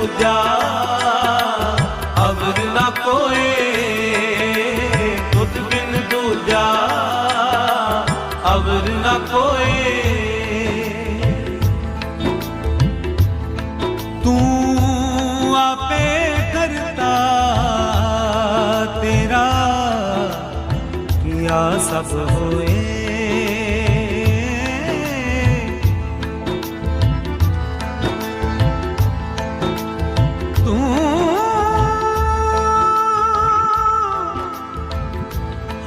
पूजा अवर न कोए तुद बिन दूजा अवर न कोए तू आपे करता तेरा किया सब होए